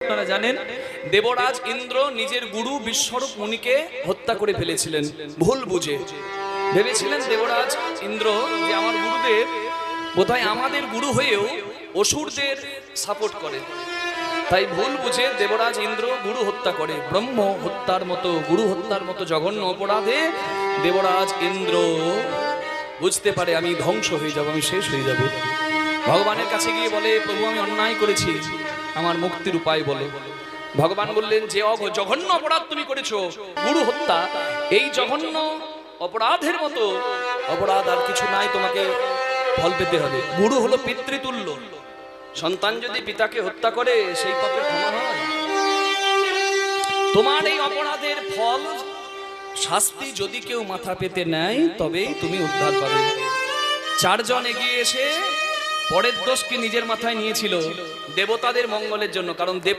আপনারা জানেন, দেবরাজ ইন্দ্র নিজের গুরু বিশ্বরূপ মুনিকে হত্যা করে ফেলেছিলেন, ভুল বুঝে। ভেবেছিলেন, দেবরাজ ইন্দ্র, যে আমার গুরুদেব বোধহয় আমাদের গুরু হয়েও অসুরদের সাপোর্ট করে। তাই ভুল বুঝে দেবরাজ ইন্দ্র গুরু হত্যা করে। ব্রহ্ম হত্যার মতো, গুরু হত্যার মতো জঘন্য অপরাধে দেবরাজ ইন্দ্র বুঝতে পারে, আমি ধ্বংস হয়ে যাব, আমি শেষ হয়ে যাব। ভগবানের কাছে গিয়ে বলে, প্রভু, আমি অন্যায় করেছি। আমার মুক্তির উপায় বলে। ভগবান বললেন, যে অগ- জঘন্য অপরাধ তুমি করেছ, গুরু হত্যা, এই জঘন্য অপরাধের মতো অপরাধ আর কিছু নাই তোমাকে ফল পেতে হবে। গুরু হলো পিতৃতুল্য। সন্তান যদি পিতাকে হত্যা করে, সেই পাপের ক্ষমা হয় তোমার এই অপরাধের ফল শাস্তি যদি কেউ মাথা পেতে নেয়, তবেই তুমি উদ্ধার পাবে। চারজন এগিয়ে এসে পরের দোষকে নিজের মাথায় নিয়েছিল। দেবতাদের মঙ্গলের জন্য কারণ দেব